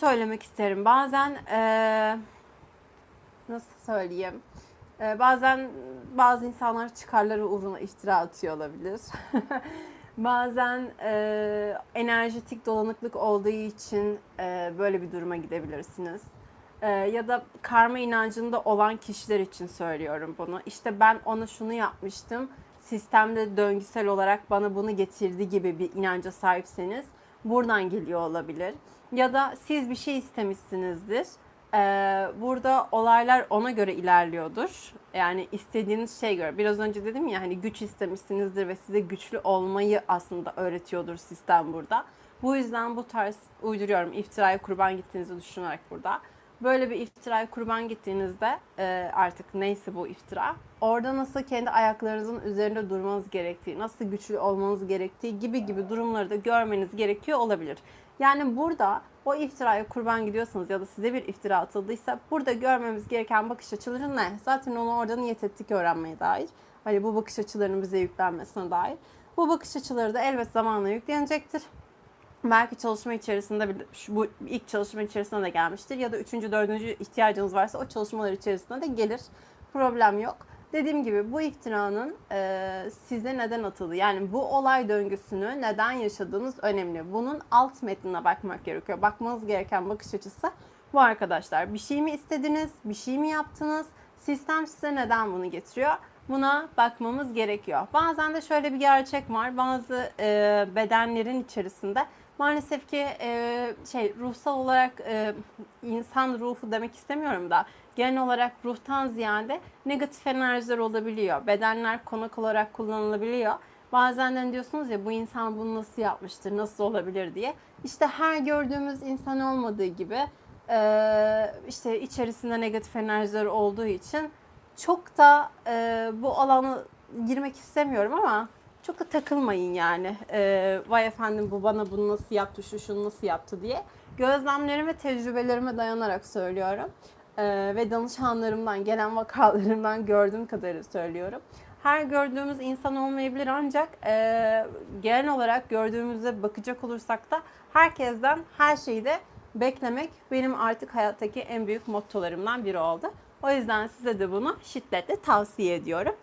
söylemek isterim. Bazen eee, nasıl söyleyeyim? Eee, bazen bazı insanlar çıkarları uğruna iftira atıyor olabilir. bazen eee, enerjetik dolanıklık olduğu için eee, böyle bir duruma gidebilirsiniz. Eee, ya da karma inancında olan kişiler için söylüyorum bunu. İşte ben ona şunu yapmıştım. Sistemde döngüsel olarak bana bunu getirdi gibi bir inanca sahipseniz buradan geliyor olabilir. Ya da siz bir şey istemişsinizdir. Ee, burada olaylar ona göre ilerliyordur. Yani istediğiniz şeye göre. Biraz önce dedim ya hani güç istemişsinizdir ve size güçlü olmayı aslında öğretiyordur sistem burada. Bu yüzden bu tarz uyduruyorum iftiraya kurban gittiğinizi düşünerek burada. Böyle bir iftiraya kurban gittiğinizde e, artık neyse bu iftira orada nasıl kendi ayaklarınızın üzerinde durmanız gerektiği, nasıl güçlü olmanız gerektiği gibi gibi durumları da görmeniz gerekiyor olabilir. Yani burada o iftiraya kurban gidiyorsanız ya da size bir iftira atıldıysa burada görmemiz gereken bakış açıları ne? Zaten onu orada niyet ettik öğrenmeye dair. Hani bu bakış açılarının bize yüklenmesine dair. Bu bakış açıları da elbet zamanla yüklenecektir. Belki çalışma içerisinde bu ilk çalışma içerisinde de gelmiştir ya da üçüncü, dördüncü ihtiyacınız varsa o çalışmalar içerisinde de gelir. Problem yok. Dediğim gibi bu iftiranın e, size neden atıldığı yani bu olay döngüsünü neden yaşadığınız önemli. Bunun alt metnine bakmak gerekiyor. Bakmanız gereken bakış açısı bu arkadaşlar. Bir şey mi istediniz? Bir şey mi yaptınız? Sistem size neden bunu getiriyor? Buna bakmamız gerekiyor. Bazen de şöyle bir gerçek var. Bazı e, bedenlerin içerisinde maalesef ki e, şey ruhsal olarak e, insan ruhu demek istemiyorum da genel olarak ruhtan ziyade negatif enerjiler olabiliyor. Bedenler konak olarak kullanılabiliyor. Bazen de diyorsunuz ya bu insan bunu nasıl yapmıştır, nasıl olabilir diye. İşte her gördüğümüz insan olmadığı gibi e, işte içerisinde negatif enerjiler olduğu için çok da e, bu alana girmek istemiyorum ama çok da takılmayın yani. E, vay efendim bu bana bunu nasıl yaptı, şu şunu nasıl yaptı diye. Gözlemlerime tecrübelerime dayanarak söylüyorum. E, ve danışanlarımdan, gelen vakalarımdan gördüğüm kadarı söylüyorum. Her gördüğümüz insan olmayabilir ancak e, genel olarak gördüğümüzde bakacak olursak da herkesten her şeyi de beklemek benim artık hayattaki en büyük mottolarımdan biri oldu. O yüzden size de bunu şiddetle tavsiye ediyorum.